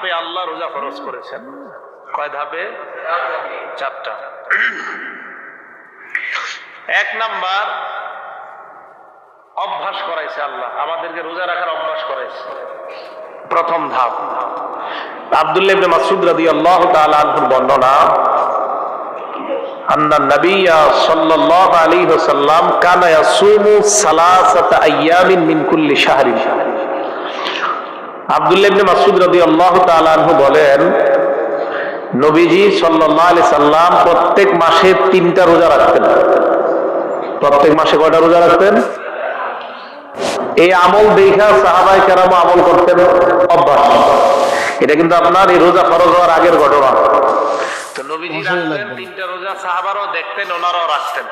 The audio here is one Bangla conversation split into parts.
ধাপে আল্লাহ রোজা খরচ করেছেন। কয় ধাপে? চারটা। এক নাম্বার, অভ্যাস করাইছে আল্লাহ। আমাদেরকে রোজা রাখার অভ্যাস করাইছে। প্রথম ধাপ। আব্দুল্লাহ ইবনে মাসউদ রাদিয়াল্লাহু তাআলা আনহুর বর্ণনা, আন্না নবিয়া সাল্লাল্লাহু আলাইহি ওয়াসাল্লাম কানা ইয়াসুমু সালাসাতা আইয়ামিন মিন কুল্লি শাহরিন। আব্দুল্লাহ ইবনে মাসউদ রাদিয়াল্লাহু তাআলা আনহু বলেন নবীজি সাল্লাল্লাহু আলাইহি সাল্লাম প্রত্যেক মাসে তিনটা রোজা রাখতেন। প্রত্যেক মাসে কয়টা রোজা রাখতেন? এই আমল দেখা সাহাবাই কেরাম আমল করতেন অভ্যাস। এটা কিন্তু আপনার এই রোজা ফরজ হওয়ার আগের ঘটনা। তো নবীজি তিনটা রোজা সাহাবারও দেখতেন ওনারাও রাখতেন।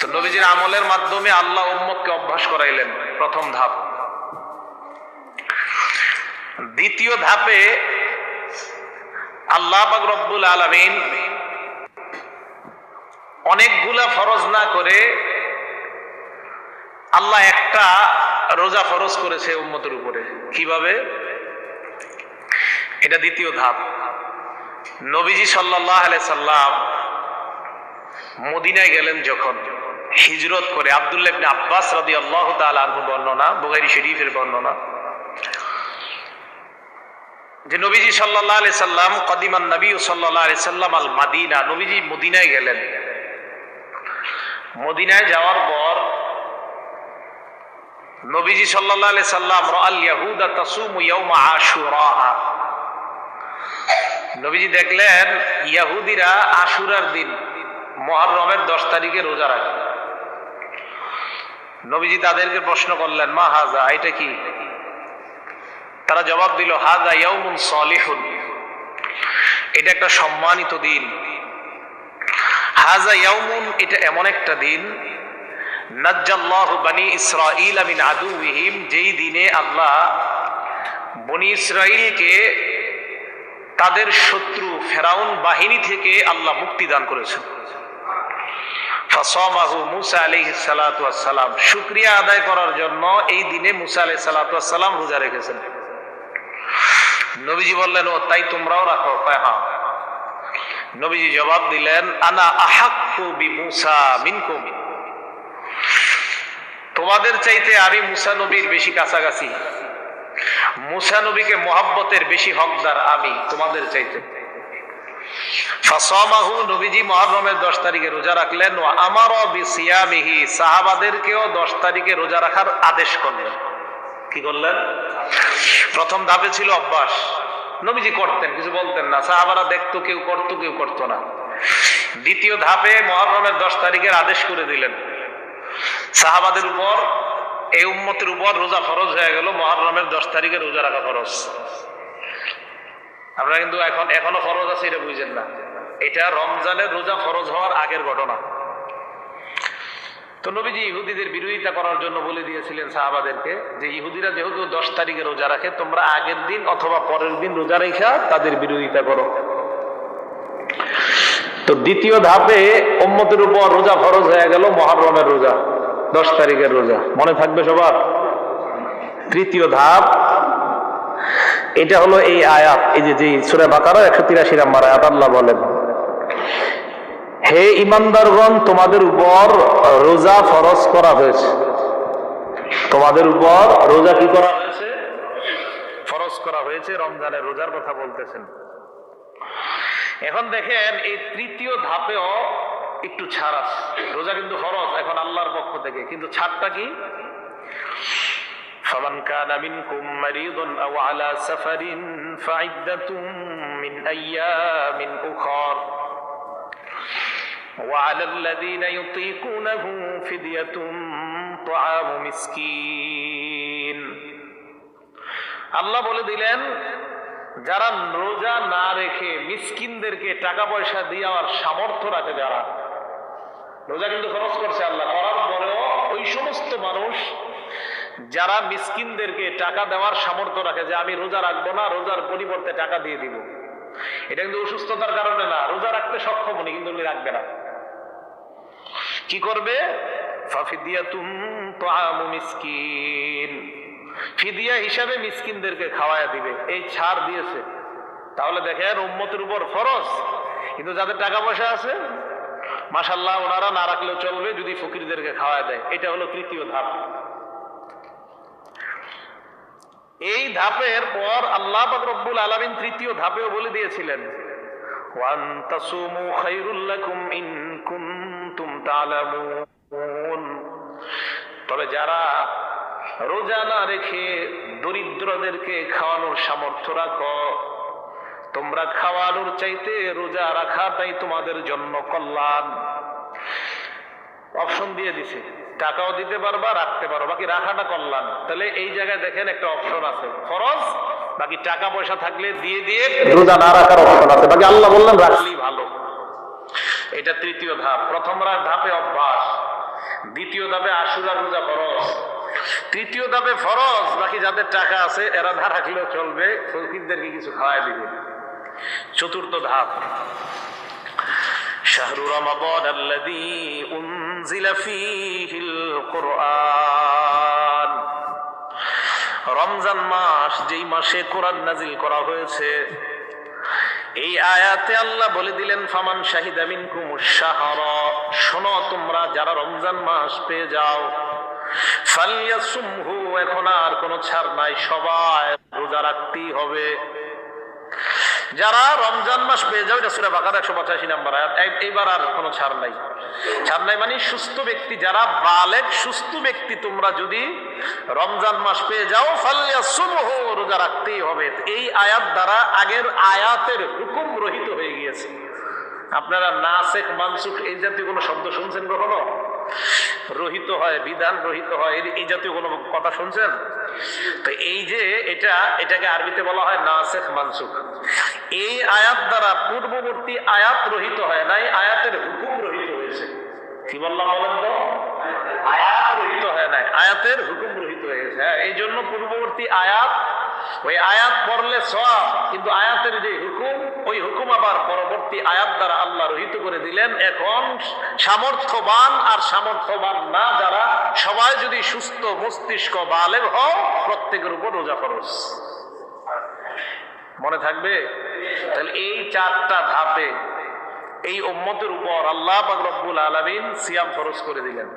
তো নবীজির আমলের মাধ্যমে আল্লাহ উম্মতকে অভ্যাস করাইলেন প্রথম ধাপ। দ্বিতীয় ধাপে আল্লাহ রব্বুল আলামিন অনেকগুলা ফরজ না করে আল্লাহ একটা রোজা ফরজ করেছে উম্মতের উপরে। কীভাবে? এটা দ্বিতীয় ধাপ। নবীজি সাল্লাহ সাল্লাম মদিনায় গেলেন যখন। হিজরত করে আব্দুল্লাহ আব্বাস রাদি আল্লাহ আনহু বর্ণনা, বুখারী শরীফের বর্ণনা। যে নবীজি সাল্লাহ আলি সাল্লাম, কদিমান নবী সাল্লাহ আলি সাল্লাম আল মাদিনা, নবীজি মদিনায় গেলেন। মদিনায় যাওয়ার পর নবীজি সাল্লাহ আলি সাল্লাম রাল ইয়াহুদা তাসুমু ইয়াউমা আশুরা নবীজি দেখলেন, ইয়াহুদিরা আশুরার দিন মহরমের দশ তারিখে রোজা রাখে। নবীজি তাদেরকে প্রশ্ন করলেন, মা হাজা, এটা কি? তারা জবাব দিল হাজা ইয়াউমুন সলিহুন। এটা একটা সম্মানিত দিন। হাজা ইয়াউমুন, এটা এমন একটা দিন। নাজ্জাল্লাহু বানি ইসরাঈল মিন আদুবিহিম যেই দিনে আল্লাহ বনি ইসরাইলকে তাদের শত্রু ফেরাউন বাহিনী থেকে আল্লাহ মুক্তি দান করেছেন। ফাসামাহু মুসা আলাইহি সালাতু সালাম শুকরিয়া আদায় করার জন্য এই দিনে মুসা আলাইহি সালাতু সালাম রোজা রেখেছেন। নবীজি বললেন, ও, তাই তোমরাও রাখো। হ্যাঁ। নবীজি জবাব দিলেন, আনা আহাক্কু বি মুসা মিনকুম। তোমাদের চাইতে আমি মুসা নবীর বেশি কাছাকাছি। মুসা নবীকে মোহাব্বতের বেশি হকদার আমি তোমাদের চাইতে। ফাসামাহু, নবীজি মহরমের দশ তারিখে রোজা রাখলেন ও বিসিয়ামিহি, সাহাবাদেরকেও দশ তারিখে রোজা রাখার আদেশ করলেন। কি করলেন? প্রথম ধাপে ছিল অভ্যাস। নবীজি করতেন, কিছু বলতেন না। সাহাবারা দেখতো কেউ করতো কেউ করতো না। দ্বিতীয় ধাপে মহরমের দশ তারিখের আদেশ করে দিলেন। সাহাবাদের উপর, এই উম্মতের উপর রোজা ফরজ হয়ে গেল, মহরমের দশ তারিখে রোজা রাখা ফরজ। আমরা কিন্তু এখন, এখনও ফরজ আছে এটা বুঝছেন না। এটা রমজানের রোজা ফরজ হওয়ার আগের ঘটনা। তো নবীজি ইহুদিদের বিরোধিতা করার জন্য বলে দিয়েছিলেন সাহাবাদেরকে যে ইহুদিরা যেহেতু দশ তারিখে রোজা রাখে, তোমরা আগের দিন অথবা পরের দিন রোজা রেখা তাদের বিরোধিতা করো। তো দ্বিতীয় ধাপে উম্মতের উপর রোজা ফরজ হয়ে গেল মহরমের রোজা, দশ তারিখের রোজা। মনে থাকবে সবার? তৃতীয় ধাপ, এটা হলো এই আয়াত, এই যে সুরে বাকারা একশো তিরাশি নাম্বার আয়াত, আল্লাহ বলেন হে ইমানদারগণ তোমাদের উপর রোজা ফরজ করা হয়েছে তোমাদের উপর রোজা কি করা হয়েছে ফরজ করা হয়েছে রমজানের রোজার কথা বলতেছেন এখন দেখেন এই তৃতীয় ধাপেও একটু ছাড় আছে রোজা কিন্তু ফরজ এখন আল্লাহর পক্ষ থেকে কিন্তু ছাড়টা কি فمن كان منكم مريضا أو على سفر فعدة من أيام أخر وعلى الذين يطيقونه فدية طعام مسكين আল্লাহ বলে দিলেন যারা রোজা না রেখে মিসকিনদেরকে টাকা পয়সা দেওয়ার সামর্থ্য রাখে যারা রোজা কিন্তু খরচ করছে আল্লাহ করার পরেও ওই সমস্ত মানুষ যারা মিসকিনদেরকে টাকা দেওয়ার সামর্থ্য রাখে যে আমি রোজা রাখবো না রোজার পরিবর্তে টাকা দিয়ে দিব এটা কিন্তু অসুস্থতার কারণে না রোজা রাখতে সক্ষম উনি কিন্তু উনি রাখবে না কি করবে? ফিদিয়া হিসাবে মিসকিনদেরকে খাওয়ায়া দিবে। এই ছাড় দিয়েছে। তাহলে দেখেন উম্মতের উপর ফরজ। কিন্তু যাদের টাকা পয়সা আছে মাসাল্লাহ ওনারা না রাখলেও চলবে যদি ফকিরদেরকে খাওয়ায় দেয়। এটা হলো তৃতীয় ধাপ। এই ধাপের পর আল্লাহ রব্বুল আলামিন তৃতীয় ধাপেও বলে দিয়েছিলেন তবে যারা রোজা না রেখে দরিদ্রদেরকে খাওয়ানোর সামর্থ্য রাখো, তোমরা খাওয়ানোর চাইতে রোজা রাখাটাই তোমাদের জন্য কল্যাণ। অপশন দিয়ে দিছে, টাকাও দিতে পারবা, রাখতে পারো বাকি রাখাটা কল্যাণ। তাহলে এই জায়গায় দেখেন একটা অপশন আছে খরচ বাকি টাকা পয়সা থাকলে দিয়ে দিয়ে রোজা না রাখার অপশন আছে। বাকি আল্লাহ বললেন রাখলেই ভালো। এটা তৃতীয় ধাপ। প্রথম ধাপে অভ্যাস। দ্বিতীয় ধাপে আশুরা রোজা ফরজ। তৃতীয় ধাপে ফরজ। বাকি যাদের টাকা আছে এরা না রাখলেও চলবে। ফকিরদেরকে কিছু খাওয়াই দিবে। চতুর্থ ধাপ। শাহরু রমাবন আল্লাযী উনজিলা ফীহিল কুরআন। রমজান মাস যেই মাসে কোরআন নাজিল করা হয়েছে, এই আয়াতে আল্লাহ বলে দিলেন, ফামান শাহিদ আমিন কুমুর শোনো তোমরা যারা রমজান মাস পেয়ে যাও। ফালিয়াসুমহু এখন আর কোনো ছাড় নাই, সবাই রোজা রাখতেই হবে। যারা রমজান মাস পেয়ে যাও এটা সুরা বাকার একশো পঁচাশি নাম্বার আয়াত। এই- এইবার আর কোনো ছাড় নাই। ছাড় নাই মানে সুস্থ ব্যক্তি, যারা বালেক, সুস্থ ব্যক্তি তোমরা যদি রমজান মাস পেয়ে যাও ফাল্লিয়া সুমহ রোজা রাখতেই হবে। এই আয়াত দ্বারা আগের আয়াতের হুকুম রহিত হয়ে গিয়েছে। আপনারা নাসেক মানসুখ, এই জাতীয় কোনো শব্দ শুনছেন কখনো? রহিত হয়, বিধান রহিত হয়, এই- জাতীয় কোনো কথা শুনছেন? তো এই যে এটা, এটাকে আরবিতে বলা হয় নাসেখ মানসুখ। এই আয়াত দ্বারা পূর্ববর্তী আয়াত রহিত হয় নাই আয়াতের হুকুম রহিত হয়েছে। কি বললাম বলেন তো? আয়াত রহিত হয় নাই আয়াতের হুকুম রহিত হয়ে গেছে। হ্যাঁ এই জন্য পূর্ববর্তী আয়াত, ওই আয়াত পড়লে সব কিন্তু আয়াতের যে হুকুম, ওই হুকুম আবার পরবর্তী আয়াত দ্বারা আল্লাহ রহিত করে দিলেন। এখন সামর্থ্যবান আর সামর্থ্যবান না যারা, সবাই যদি সুস্থ মস্তিষ্ক বালেগ হও, প্রত্যেকের উপর রোজা ফরজ। মনে থাকবে? তাহলে এই চারটা ধাপে এই উম্মতের উপর আল্লাহ রব্বুল আলমিন সিয়াম ফরজ করে দিলেন।